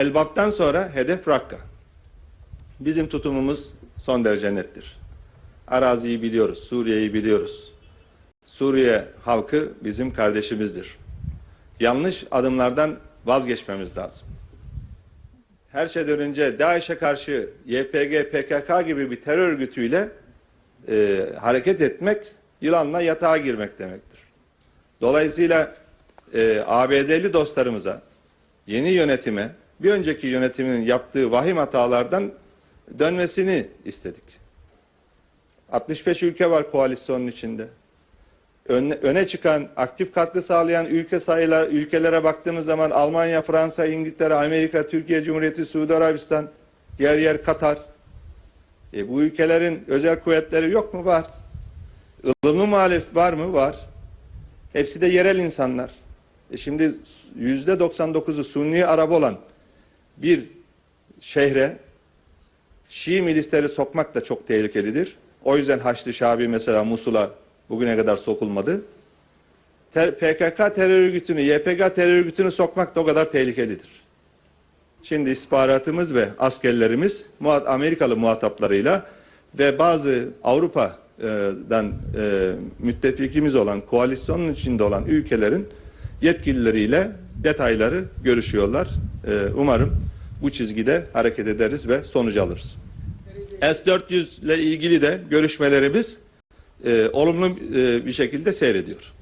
Elbap'tan sonra hedef Rakka. Bizim tutumumuz son derece nettir. Araziyi biliyoruz, Suriye'yi biliyoruz. Suriye halkı bizim kardeşimizdir. Yanlış adımlardan vazgeçmemiz lazım. Her şeyden önce DAEŞ'e karşı YPG, PKK gibi bir terör örgütüyle e, hareket etmek, yılanla yatağa girmek demektir. Dolayısıyla e, ABD'li dostlarımıza, yeni yönetime, bir önceki yönetimin yaptığı vahim hatalardan dönmesini istedik. 65 ülke var koalisyonun içinde. Öne, öne çıkan, aktif katkı sağlayan ülke sayılar, ülkelere baktığımız zaman Almanya, Fransa, İngiltere, Amerika, Türkiye Cumhuriyeti, Suudi Arabistan, yer yer Katar. E, bu ülkelerin özel kuvvetleri yok mu? Var. Ilımlı muhalif var mı? Var. Hepsi de yerel insanlar. E şimdi yüzde 99'u Sunni Arap olan bir şehre Şii milisleri sokmak da çok tehlikelidir. O yüzden Haçlı Şabi mesela Musul'a bugüne kadar sokulmadı. Ter- PKK terör örgütünü, YPG terör örgütünü sokmak da o kadar tehlikelidir. Şimdi istihbaratımız ve askerlerimiz Amerikalı muhataplarıyla ve bazı Avrupa'dan e, müttefikimiz olan, koalisyonun içinde olan ülkelerin yetkilileriyle detayları görüşüyorlar. E, umarım bu çizgide hareket ederiz ve sonuç alırız. S-400 ile ilgili de görüşmelerimiz e, olumlu e, bir şekilde seyrediyor.